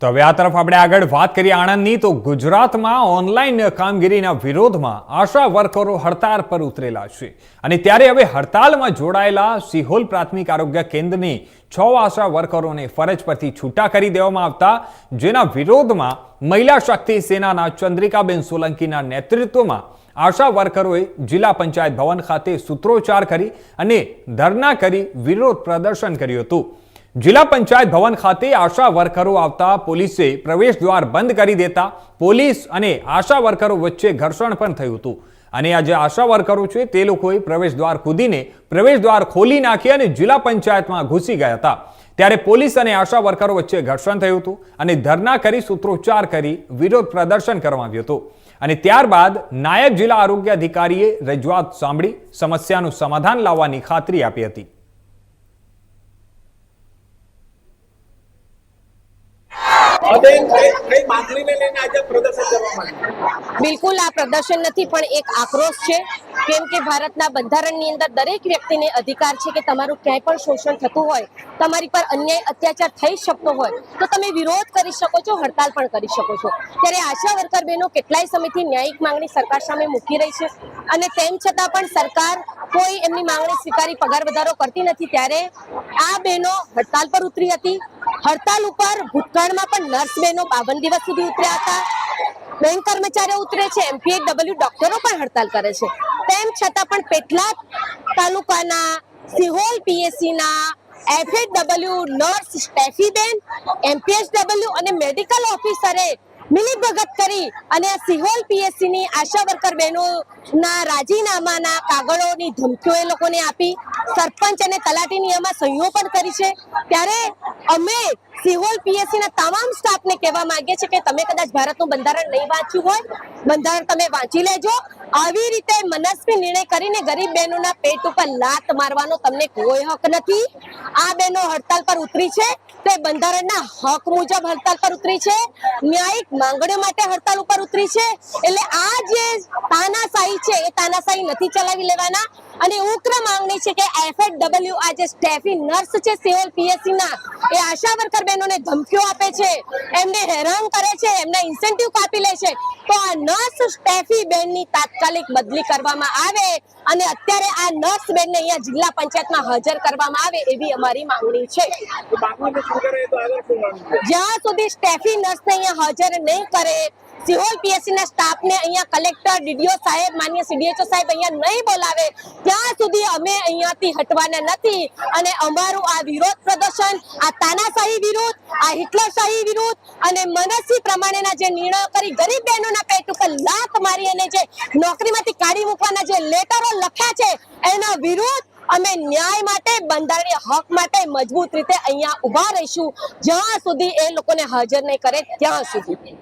તો હવે આ તરફ આપણે આગળ વાત કરીએ આણંદની, તો ગુજરાતમાં ઓનલાઈન કામગીરીના વિરોધમાં આશા વર્કરો હડતાળ પર ઉતરેલા છે. અને ત્યારે હવે હડતાલમાં જોડાયેલા સિહોલ પ્રાથમિક આરોગ્ય કેન્દ્રની છ આશા વર્કરોને ફરજ પરથી છૂટા કરી દેવામાં આવતા, જેના વિરોધમાં મહિલા શક્તિ સેનાના ચંદ્રિકાબેન સોલંકીના નેતૃત્વમાં આશા વર્કરોએ જિલ્લા પંચાયત ભવન ખાતે સૂત્રોચ્ચાર કરી અને ધરના કરી વિરોધ પ્રદર્શન કર્યું હતું. જિલ્લા પંચાયત ભવન ખાતે આશા વર્કરો આવતા પોલીસે પ્રવેશ દ્વાર બંધ કરી દેતા પોલીસ અને આશા વર્કરો વચ્ચે ઘર્ષણ પણ થયું હતું. અને આ જે આશા વર્કરો છે, તે લોકોએ પ્રવેશ દ્વાર કૂદીને પ્રવેશ દ્વાર ખોલી નાખી અને જિલ્લા પંચાયતમાં ઘૂસી ગયા હતા. ત્યારે પોલીસ અને આશા વર્કરો વચ્ચે ઘર્ષણ થયું હતું અને ધરના કરી સૂત્રોચ્ચાર કરી વિરોધ પ્રદર્શન કરવામાં આવ્યું હતું. અને ત્યારબાદ નાયબ જિલ્લા આરોગ્ય અધિકારીએ રજૂઆત સાંભળી સમસ્યાનું સમાધાન લાવવાની ખાતરી આપી હતી હવે કઈ કઈ માંગણીને લઈને આજે પ્રદર્શન કરવા માંડ્યા બિલકુલ, આ પ્રદર્શન નથી, પણ એક આક્રોશ છે. કેમ કે ભારતના બંધારણની અંદર દરેક વ્યક્તિને અધિકાર છે કે તમારું ક્યાંય પણ શોષણ થતું હોય, તમારી પર અન્યાય, અત્યાચાર થઈ શકતો હોય, તો તમે વિરોધ કરી શકો છો, હડતાલ પણ કરી શકો છો. ત્યારે આશા વર્કર બહેનો કેટલાય સમયથી ન્યાયિક માંગણી સરકાર સામે મૂકી રહી છે. અને તેમ છતાં પણ સરકાર કોઈ એમની માંગણી સ્વીકારી પગાર વધારો કરતી નથી. ત્યારે આ બહેનો હડતાલ પર ઉતરી હતી હડતાલ ઉપર ભૂતકાળમાં પણ નર્સ બહેનો બાવન દિવસ સુધી ઉતર્યા હતા. બેંક કર્મચારીઓ ઉતરે છે એમપીએડબલ્યુ ડોક્ટરો પણ હડતાલ કરે છે. તેમ છતાં પણ પેટલાદ તાલુકાના સિહોલ પીએસસી ના એફએડબલ્યુ નર્સ સ્ટેફીબેન એમપીએસડબલ્યુ અને મેડિકલ ઓફિસરે મિલી ભગત કરી અને સિહોલ પીએસસી ની આશા વર્કર બહેનો ના રાજીનામાના કાગળોની ધમકીઓ એ લોકોને આપી. સરપંચ અને તલાટીની એમાં સહીઓ પણ કરી છે. ત્યારે અમે સિહોલ પીએસસી ના તમામ સ્ટાફને કહેવા માંગીએ છીએ કે તમે કદાચ ભારતનું બંધારણ નહીં વાંચ્યું હોય, બંધારણ તમે વાંચી લેજો. આવી રીતે મનસ્વી નિર્ણય કરીને ગરીબ બહેનોના પેટ ઉપર લાત મારવાનો તમને કોઈ હક નથી. આ બહેનો હડતાલ પર ઉતરી છે તે બંધારણના હક મુજબ હડતાલ પર ઉતરી છે. ન્યાયિક માંગણીઓ માટે હડતાલ ઉપર ઉતરી છે. એટલે આ જે તાનાશાહી છે એ તાનાશાહી નથી ચલાવી લેવાના. અને ઉગ્ર માંગણી છે કે એફએડબલ્યુ આ જે સ્ટેફી નર્સ છે સિવિલ પીએસસી ના એ આશા વર્કર બહેનોને ધમકીઓ આપે છે. એમને હેરાન કરે છે, એમને ઇન્સેન્ટિવ કાપી લે છે. તો આ નર્સ સ્ટેફી બેનની તાત્કાલિક બદલી કરવામાં આવે અને અત્યારે આ નર્સ બેનને અહીંયા જિલ્લા પંચાયતમાં હાજર કરવામાં આવે એવી અમારી માંગણી છે. જ્યાં સુધી સ્ટેફી નર્સને અહીંયા હાજર નહીં કરે, સિહોલ પીએસસી ના સ્ટાફને અહીંયા કલેક્ટર ડીડીઓ સાહેબ, માન્ય સીડીએચઓ સાહેબ અહીંયા નહીં બોલાવે, ત્યાં સુધી અમે અહીંયાથી હટવાના નથી. અને અમારું આ વિરોધ પ્રદર્શન, આ તાનાશાહી વિરુદ્ધ આ હિટલરશાહી વિરુદ્ધ અને મનસ્વી પ્રમાણેના જે નિર્ણયો કરી ગરીબ બહેનોના પેટ ઉપર લાત મારી અને જે નોકરીમાંથી કાઢી મૂકવાના જે લેટરો લખ્યા છે, એના વિરુદ્ધ અમે ન્યાય માટે, બંધારણીય હક માટે મજબૂત રીતે અહીંયા ઊભા રહીશું. જ્યાં સુધી એ લોકોને હાજર નહીં કરે, ત્યાં સુધી.